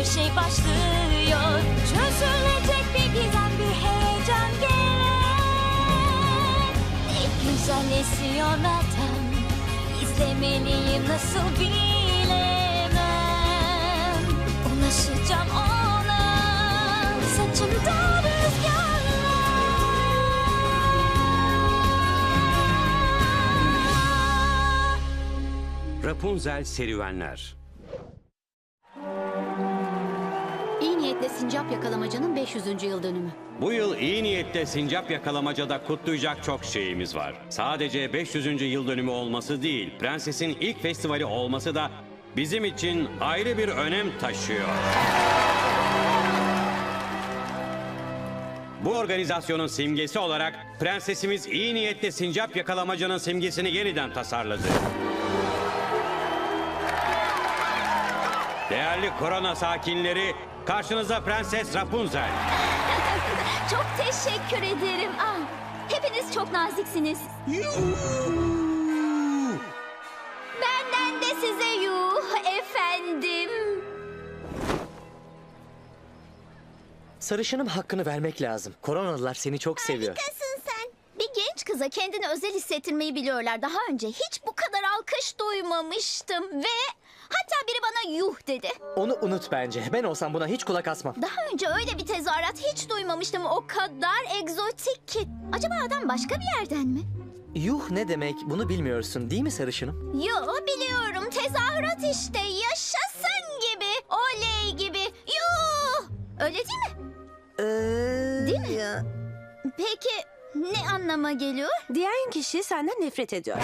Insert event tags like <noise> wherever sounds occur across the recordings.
bir şey başlıyor. Çözülecek bir gizem bir heyecan gerek. Ne güzel esiyor adam İzlemeliyim nasıl bilemem. Ulaşacağım ona. Saçımda rüzgarlar. Rapunzel serüvenler. Niyetle sincap yakalamacanın 500. yıl dönümü. Bu yıl iyi niyette sincap yakalamacada kutlayacak çok şeyimiz var. Sadece 500. yıl dönümü olması değil, Prenses'in ilk festivali olması da bizim için ayrı bir önem taşıyor. Bu organizasyonun simgesi olarak prensesimiz iyi niyette sincap yakalamacanın simgesini yeniden tasarladı. Değerli korona sakinleri, karşınızda Prenses Rapunzel. <laughs> Çok teşekkür ederim. Ah, hepiniz çok naziksiniz. Benden de size yuh efendim. Sarışınım hakkını vermek lazım. Koronalılar seni çok seviyor. Harikasın sen. Bir genç kıza kendini özel hissettirmeyi biliyorlar. Daha önce hiç bu kadar alkış duymamıştım ve hatta biri bana yuh dedi. Onu unut bence. Ben olsam buna hiç kulak asmam. Daha önce öyle bir tezahürat hiç duymamıştım. O kadar egzotik ki. Acaba adam başka bir yerden mi? Yuh ne demek bunu bilmiyorsun değil mi sarışınım? Yo biliyorum tezahürat işte yaşasın gibi oley gibi yuh öyle değil mi? Değil mi? Peki ne anlama geliyor? Diğer kişi senden nefret ediyor.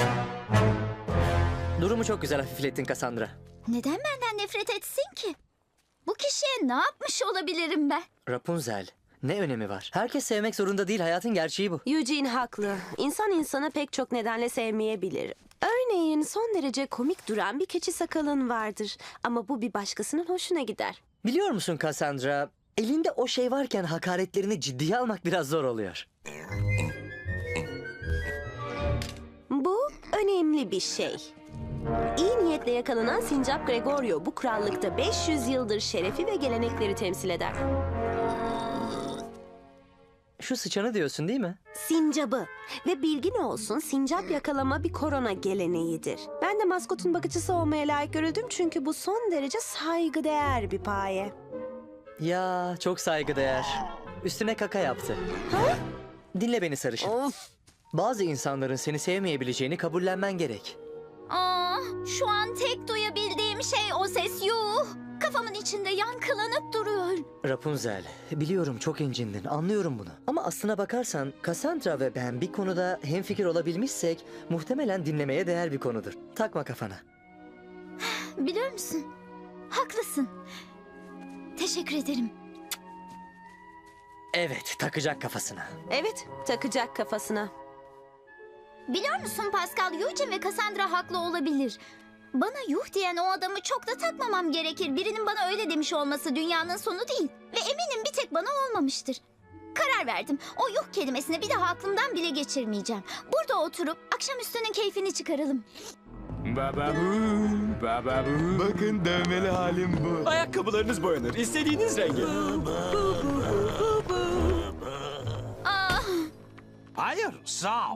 Durumu çok güzel hafiflettin Cassandra. Neden benden nefret etsin ki? Bu kişiye ne yapmış olabilirim ben? Rapunzel ne önemi var? Herkes sevmek zorunda değil hayatın gerçeği bu. Eugene haklı. İnsan insanı pek çok nedenle sevmeyebilir. Örneğin son derece komik duran bir keçi sakalın vardır. Ama bu bir başkasının hoşuna gider. Biliyor musun Cassandra? Elinde o şey varken hakaretlerini ciddiye almak biraz zor oluyor. Bu önemli bir şey. İyi niyetle yakalanan Sincap Gregorio bu krallıkta 500 yıldır şerefi ve gelenekleri temsil eder. Şu sıçanı diyorsun değil mi? Sincabı. Ve bilgin olsun sincap yakalama bir korona geleneğidir. Ben de maskotun bakıcısı olmaya layık görüldüm çünkü bu son derece saygıdeğer bir paye. Ya çok saygıdeğer. Üstüne kaka yaptı. Dinle beni sarışın. Of. Bazı insanların seni sevmeyebileceğini kabullenmen gerek. Aa, şu an tek duyabildiğim şey o ses yuh. Kafamın içinde yankılanıp duruyor. Rapunzel, biliyorum çok incindin, anlıyorum bunu. Ama aslına bakarsan Cassandra ve ben bir konuda hemfikir olabilmişsek muhtemelen dinlemeye değer bir konudur. Takma kafana. Biliyor musun? Haklısın. Teşekkür ederim. Evet, takacak kafasına. Evet, takacak kafasına. Biliyor musun Pascal, Eugene ve Cassandra haklı olabilir. Bana yuh diyen o adamı çok da takmamam gerekir. Birinin bana öyle demiş olması dünyanın sonu değil. Ve eminim bir tek bana olmamıştır. Karar verdim. O yuh kelimesini bir daha aklımdan bile geçirmeyeceğim. Burada oturup akşam üstünün keyfini çıkaralım. Baba bu, baba bu. Bakın dövmeli halim bu. Ayakkabılarınız boyanır. İstediğiniz rengi. 哎呦，啥？